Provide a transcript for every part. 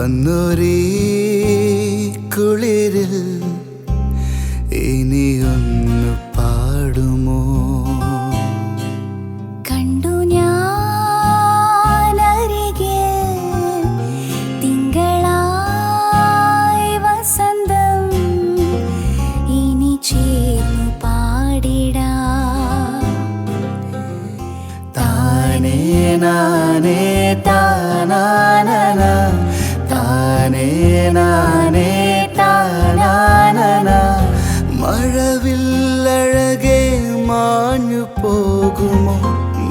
വന്നൊരേ കുളിരിൽ ഇനിയൊന്ന് പാടുമോ? പോകുമോ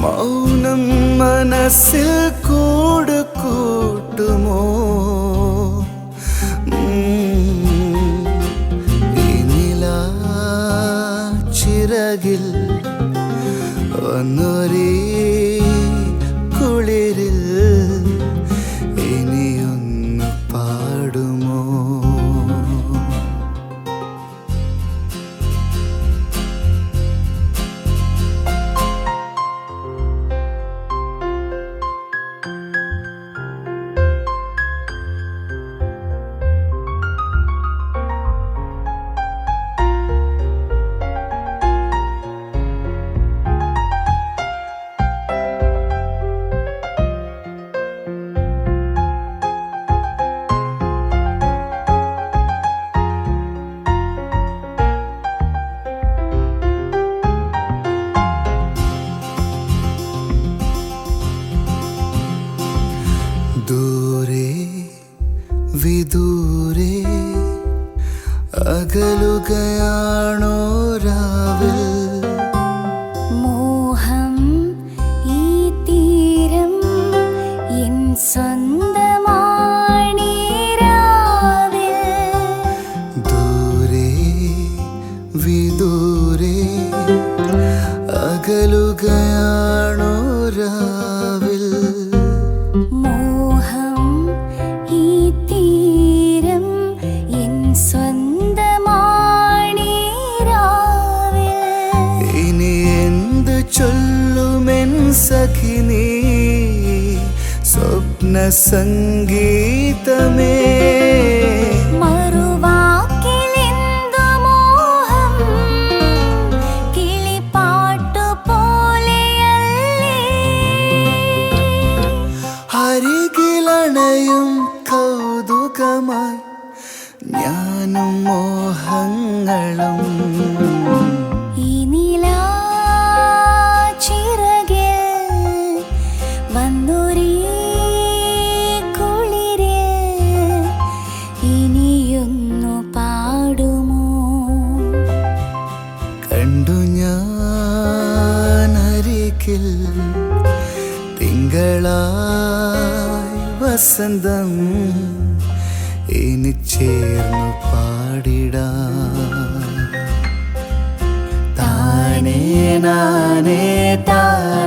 മൗനം മനസ്സിൽ കൂട് കൂട്ടുമോ അകലുകയാണോ രാവിൽ? സംഗീതമേ അരികിലണയും കൗതുകമായി ഞാനും മോഹങ്ങളും അരികിൽ തിങ്കളായി വസന്തം ഇനി ചേർന്നു പാടിടാം താനേ നാനേ താനാനന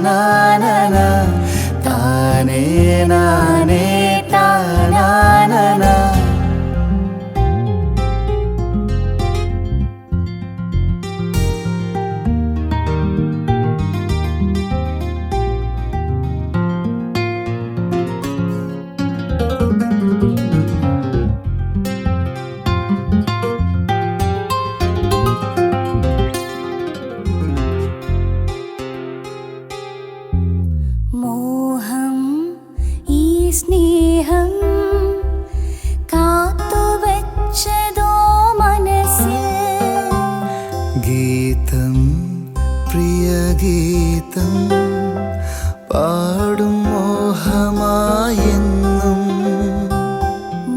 ഗീതം പ്രിയ ഗീതം പാടും മോഹമായെന്നും.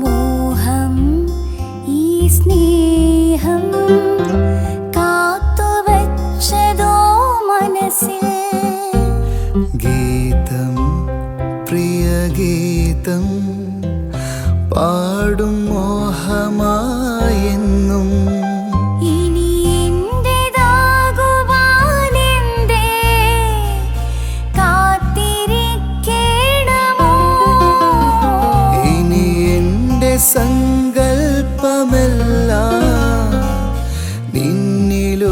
മോഹം ഈ സ്നേഹം കാത്തുവച്ചതോ മനസ്സിൽ? ഗീതം പ്രിയ ഗീതം പാടും മോഹമായെന്നും. പാപമെല്ലാം നിന്നിലൂടെയല്ലേ?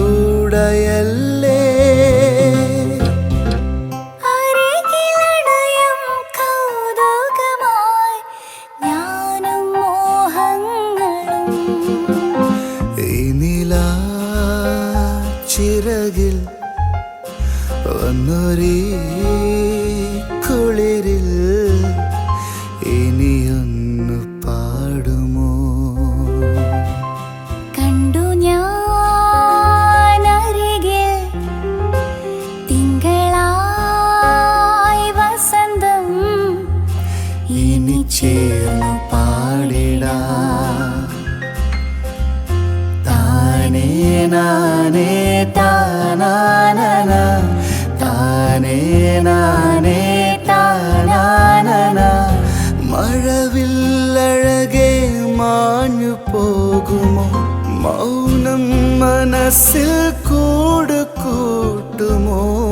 ചിറകിൽ വന്നൊരേ ചേർന്നു പാടിടാ. താനേ നാനേ താനാനന. താനേ നാനേ താനാനന. മഴവില്ലഴകെ മാഞ്ഞു പോകുമോ? മൗനം മനസ്സിൽ കൂടു കൂട്ടുമോ?